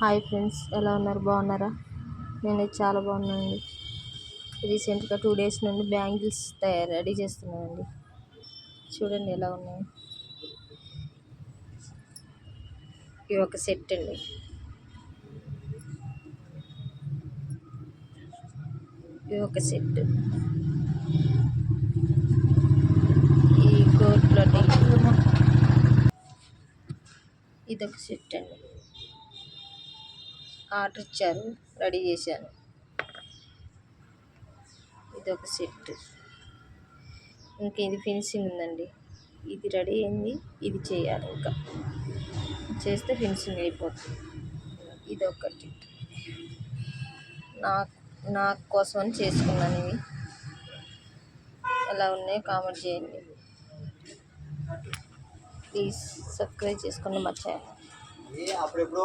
Hi friends ఎలా ఉన్నారు? బాగున్నారా? నేను చాలా బాగున్నానండి. రీసెంట్గా టూ డేస్ నుండి బ్యాంగిల్స్ తయారు రెడీ చేస్తున్నానండి. చూడండి ఎలా ఉన్నాయి. ఇవి ఒక సెట్ అండి. ఇవి ఒక సెట్. ఈ గోల్డ్ ఇదొక సెట్ అండి. ఆర్డర్ ఇచ్చారు రెడీ చేశాను ఇది ఒక సెట్. ఇంకా ఇది ఫినిషింగ్ ఉందండి. ఇది రెడీ అయింది ఇది చేయాలి ఇంకా. చేస్తే ఫినిషింగ్ అయిపోతుంది. ఇదొకటి. నా నా కోసం అని చేసుకున్నాను ఇవి. ఎలా ఉన్నాయో కామెంట్ చేయండి. ప్లీజ్ సబ్స్క్రైబ్ చేసుకుని మర్చిపోయాను అప్పుడెప్పుడో